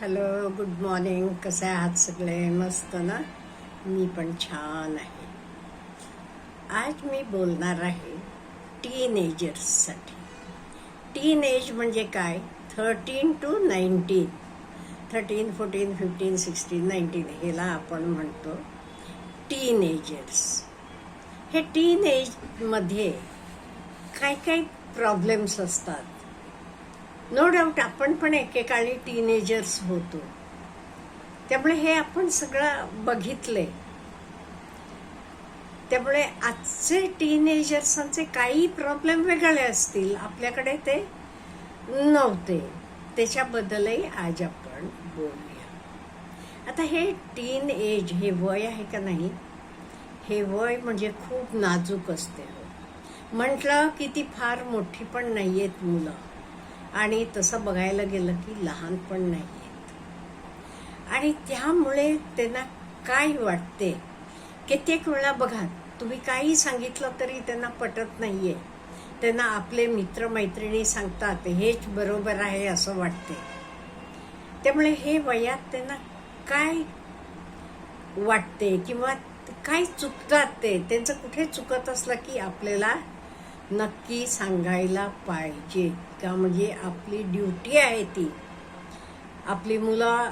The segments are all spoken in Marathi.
Hello good morning. कसे आहात सगळे? मस्त ना? मी पण छान आहे. आज मी बोलणार आहे टीनेजर्ससाठी टीन एज म्हणजे काय? Thirteen to nineteen thirteen fourteen fifteen sixteen nineteen ह्याला आपण म्हणतो टीनेजर्स हे टीन एजमध्ये काय काय प्रॉब्लेम्स असतात? नो डाऊट आपण पण एकेकाळी टीनेजर्स होतो. त्यामुळे हे आपण सगळं बघितलंय. त्यामुळे आजचे टीनेजर्सांचे काही प्रॉब्लेम वेगळे असतील. आपल्याकडे ते नव्हते. त्याच्याबद्दलही आज आपण बोलूया. आता हे टीन एज हे वय आहे का नाही? हे वय म्हणजे खूप नाजूक असते हो. म्हटलं की ती फार मोठी पण नाही आहेत मुलं. आणि तसं बघायला गेलं की लहान पण नाही आहेत आणि त्यामुळे त्यांना काय वाटते? कित्येक वेळा बघा तुम्ही काही सांगितलं तरी त्यांना पटत नाहीये. त्यांना आपले मित्रमैत्रिणी सांगतात हेच बरोबर आहे असं वाटते. त्यामुळे हे वयात त्यांना काय वाटते किंवा काय चुकतात ते? त्यांचं कुठे चुकत असलं की आपल्याला नक्की सांगायला पाहिजे. का म्हणजे आपली ड्युटी आहे ती. आपली मुलं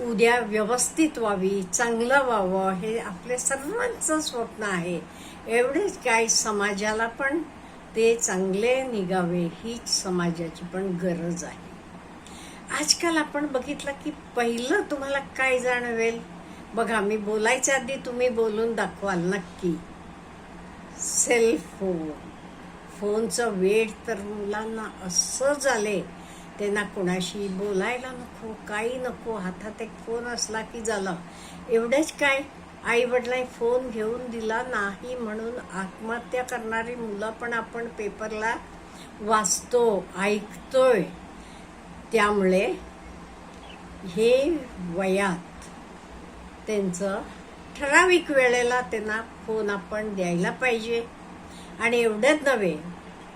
उद्या व्यवस्थित व्हावी चांगलं व्हावं हे आपले सर्वांचं स्वप्न आहे. एवढेच काय समाजाला पण ते चांगले निघावे हीच समाजाची पण गरज आहे. आजकाल आपण बघितलं की पहिलं तुम्हाला काय जाणवेल? बघा मी बोलायच्या आधी तुम्ही बोलून दाखवाल नक्की. सेल फोन फोनचं वेळ तर मुलांना असं झाले त्यांना कोणाशी बोलायला नको काही नको. हातात एक फोन असला की झालं. एवढेच काय? आई वडिलांनी फोन घेऊन दिला नाही म्हणून आत्महत्या करणारी मुलं पण आपण पेपरला वाचतो ऐकतोय. त्यामुळे हे वयात त्यांचं ठराविक वेळेला त्यांना फोन आपण द्यायला पाहिजे. आणि एवढंच नव्हे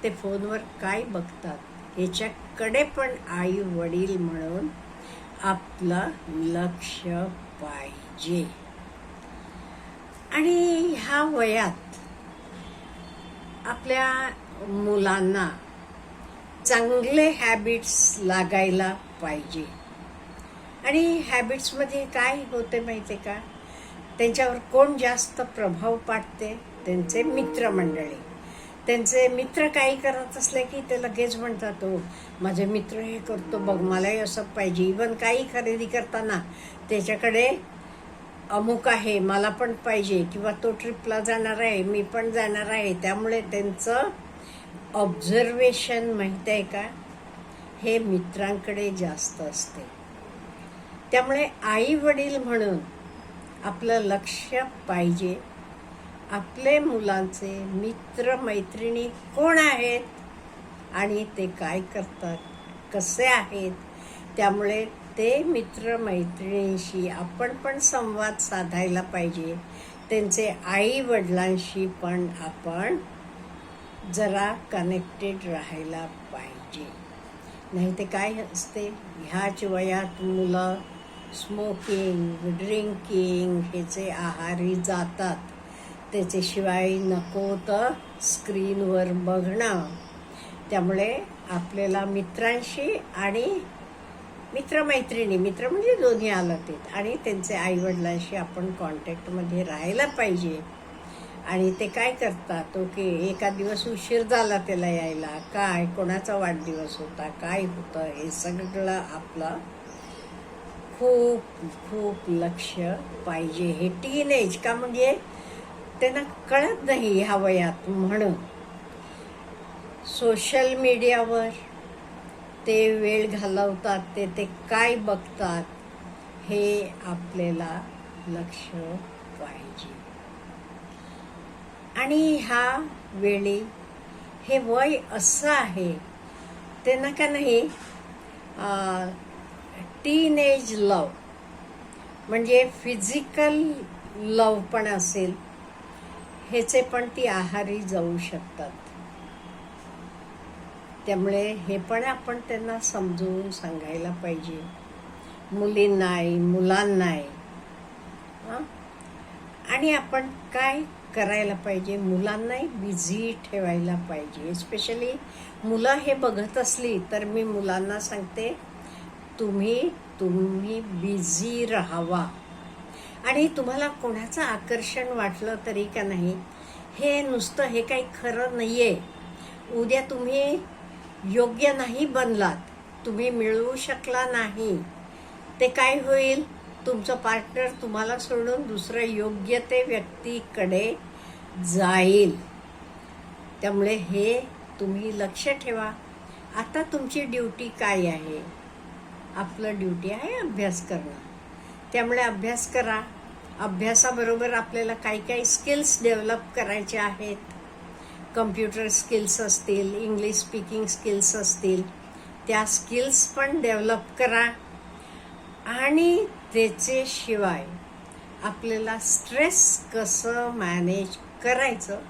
ते फोनवर काय बघतात याच्याकडे पण आई वडील म्हणून आपलं लक्ष पाहिजे. आणि ह्या वयात आपल्या मुलांना चांगले हॅबिट्स लागायला पाहिजे. आणि हॅबिट्समध्ये काय होते माहिती का? त्यांच्यावर कोण जास्त प्रभाव पाडते त्यांचे मित्रमंडळी त्यांचे मित्र काही करत असले की ते लगेच म्हणतात हो माझे मित्र हे करतो बघ मलाही असं पाहिजे. इवन काही खरेदी करताना त्याच्याकडे अमुक आहे मला पण पाहिजे किंवा तो ट्रिपला जाणार आहे मी पण जाणार आहे. त्यामुळे त्यांचं ऑब्झर्वेशन माहीत आहे का? हे मित्रांकडे जास्त असते. त्यामुळे आई वडील म्हणून आपलं लक्ष पाहिजे. आपले मुलांचे मित्र मैत्रिणी कोण आहेत आणि ते काय करतात कसे आहेत त्यामुळे ते मित्र मैत्रिणींशी आपण पण संवाद साधायला पाहिजे. त्यांचे आई वडिलांशी पण आपण जरा कनेक्टेड राहायला पाहिजे. नाही ते काय असते? ह्याच वयात मुलं स्मोकिंग ड्रिंकिंग ह्याचे आहारी जातात त्याच्याशिवाय नको तर स्क्रीनवर बघणं. त्यामुळे आपल्याला मित्रांशी आणि मित्रमैत्रिणी मित्र म्हणजे दोन्ही आलं ते आणि त्यांचे आईवडिलांशी आपण कॉन्टॅक्टमध्ये राहायला पाहिजे. आणि ते काय करतात ओके एका दिवस उशीर झाला त्याला यायला काय कोणाचा वाढदिवस होता काय होतं हे सगळं आपलं खूप खूप लक्ष पाहिजे हे टीन एज का म्हणजे त्यांना कळत नाही ह्या वयात म्हणून. सोशल मीडियावर ते वेळ घालवतात ते ते काय बघतात हे आपल्याला लक्ष पाहिजे. आणि ह्या वेळी हे वय असं आहे त्यांना का नाही टीन एज लव म्हणजे फिजिकल लव पण असेल. ह्याचे पण ती आहारी जाऊ शकतात. त्यामुळे हे पण आपण त्यांना समजवून सांगायला पाहिजे. मुलींनाही. मुलांनाही आणि आपण काय करायला पाहिजे? मुलांनाही बिझी ठेवायला पाहिजे. स्पेशली मुलं हे बघत असली तर मी मुलांना सांगते तुम्ही तुम्ही बिझी राहावा. आणि तुम्हाला कोणाचं आकर्षण वाटलं तरी का नाही हे नुसतं हे काही खरं नाही आहे उद्या तुम्ही योग्य नाही बनलात तुम्ही मिळवू शकला नाही. ते काय होईल? तुमचं पार्टनर तुम्हाला सोडून दुसरं योग्य ते व्यक्तीकडे जाईल. त्यामुळे हे तुम्ही लक्ष ठेवा. आता तुमची ड्युटी काय आहे? आपलं ड्युटी आहे अभ्यास करणं. त्यामुळे अभ्यास करा. अभ्यासाबरोबर आपल्याला काही काही स्किल्स डेव्हलप करायचे आहेत. कम्प्युटर स्किल्स असतील इंग्लिश स्पीकिंग स्किल्स असतील. त्या स्किल्स पण डेव्हलप करा. आणि त्याचे शिवाय आपल्याला स्ट्रेस कसं मॅनेज करायचं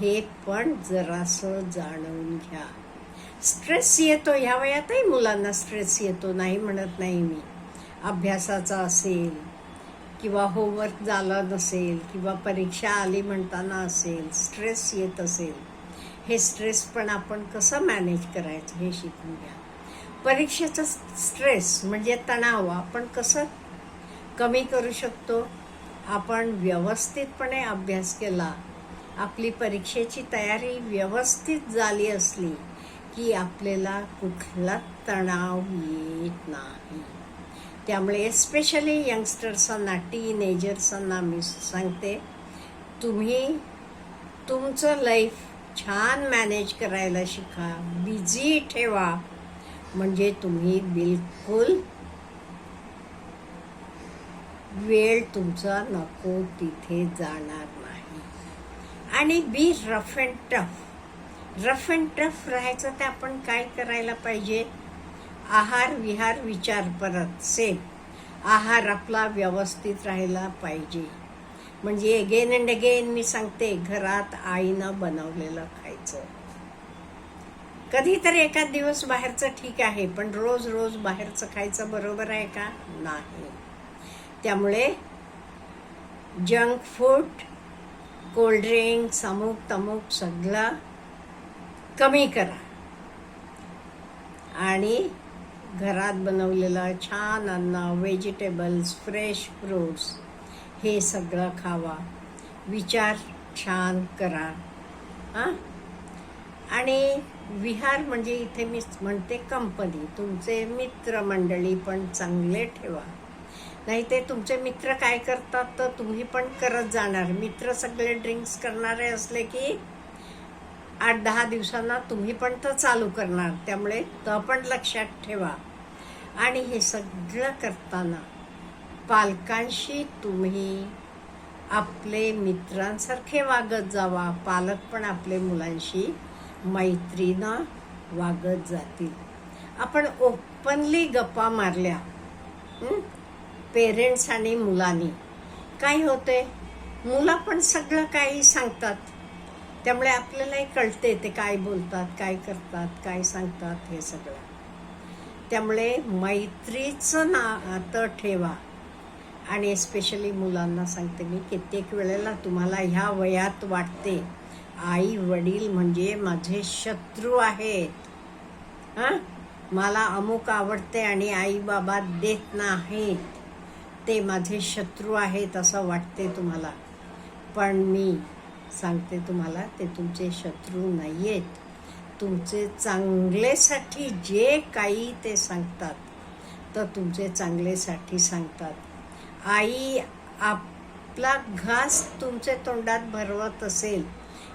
हे पण जरासं जाणून घ्या. स्ट्रेस येतो ह्या वयातही मुलांना स्ट्रेस येतो नाही म्हणत नाही मी. अभ्यासाचा असेल किंवा होमवर्क झाला नसेल किंवा परीक्षा आली म्हणताना असेल स्ट्रेस येत असेल हे स्ट्रेस पण आपण कसं मॅनेज करायचं हे शिकून घ्या. परीक्षेचा स्ट्रेस म्हणजे तणाव आपण कसं कमी करू शकतो? आपण व्यवस्थितपणे अभ्यास केला आपली परीक्षेची तयारी व्यवस्थित झाली असली की आपल्याला कुठला तणाव येत नाही. त्यामुळे एस्पेशली यंगस्टर्सांना टीनेजर्सांना मी सांगते तुम्ही तुमचं लाईफ छान मॅनेज करायला शिका बिझी ठेवा. म्हणजे तुम्ही बिलकुल वेळ तुमचा नको तिथे जाणार नाही. आणि be rough and tough rough and tough राहायचं ते आपण काय करायला पाहिजे? आहार विहार विचार परत सेम. आहार आपला व्यवस्थित राहायला पाहिजे. म्हणजे अगेन अँड अगेन मी सांगते घरात आईनं बनवलेलं खायचं. कधीतरी एखाद दिवस बाहेरचं ठीक आहे पण रोज रोज बाहेरचं खायचं बरोबर आहे का? नाही. त्यामुळे जंक फूड कोल्ड्रिंक्स अमुक तमुक सगळं कमी करा. आणि घरात बनवलेलं छान अन्न व्हेजिटेबल्स फ्रेश फ्रूट्स हे सगळं खावा. विचार छान करा. हां? आणि विहार म्हणजे इथे मी म्हणते कंपनी तुमचे मित्रमंडळी पण चांगले ठेवा. नाही ते तुमचे मित्र काय करतात तर तुम्ही पण करत जाणार. मित्र सगळे ड्रिंक्स करणारे असले की आठ दहा दिवसांना तुम्ही पण तर चालू करणार. त्यामुळे तर पण लक्षात ठेवा. आणि हे सगळं करताना पालकांशी तुम्ही आपले मित्रांसारखे वागत जावा. पालक पण आपले मुलांशी मैत्रीनं वागत जातील. आपण ओपनली गप्पा मारल्या. पेरेंट्स आणि मुलांनी. काय होते मुलं पण सगळं काही सांगतात. त्यामुळे आपल्यालाही कळते ते काय बोलतात काय करतात काय सांगतात हे सगळं. त्यामुळे मैत्रीचं नातं ठेवा. आणि एस्पेशली मुलांना सांगते मी कित्येक वेळेला तुम्हाला ह्या वयात वाटते आई वडील म्हणजे माझे शत्रू आहेत. हां? मला अमुक आवडते आणि आई बाबा देत नाहीत. ते माझे शत्रू आहेत असं वाटते तुम्हाला. पण मी सांगते तुम्हाला ते तुमचे शत्रू नाही आहेत तुमचे चांगलेसाठी जे काही ते सांगतात तर तुमचे चांगलेसाठी सांगतात. आई आपला घास तुमचे तोंडात भरवत असेल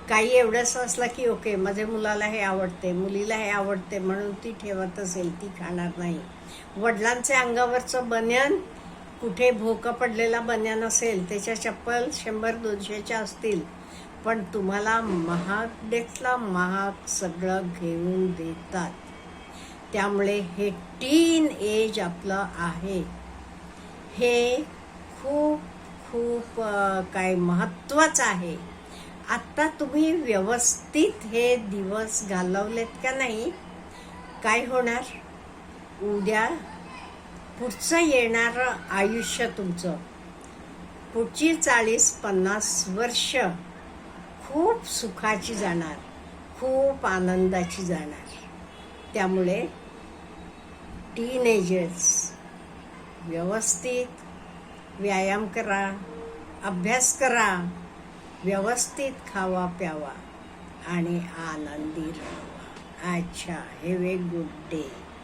काही एवढंसं असलं की ओके माझ्या मुलाला हे आवडते मुलीला हे आवडते म्हणून ती ठेवत असेल ती खाणार नाही. वडिलांचे अंगावरचं बन्यान कुठे भोकं पडलेला बन्यान असेल त्याच्या चप्पल शंभर दोनशेच्या असतील पण तुम्हाला महागडेतला महाग सगळं घेऊन देतात. त्यामुळे हे टीन एज आपलं आहे. हे खूप खूप काय महत्त्वाचं आहे. आत्ता तुम्ही व्यवस्थित हे दिवस घालवलेत का नाही? काय होणार? उद्या पुढचं येणारं आयुष्य तुमचं. पुढची चाळीस पन्नास वर्ष खूप सुखाची जाणार खूप आनंदाची जाणार. त्यामुळे टीनेजर्स व्यवस्थित व्यायाम करा अभ्यास करा व्यवस्थित खावा प्यावा आणि आनंदी राहावा अच्छा हॅव ए गुड डे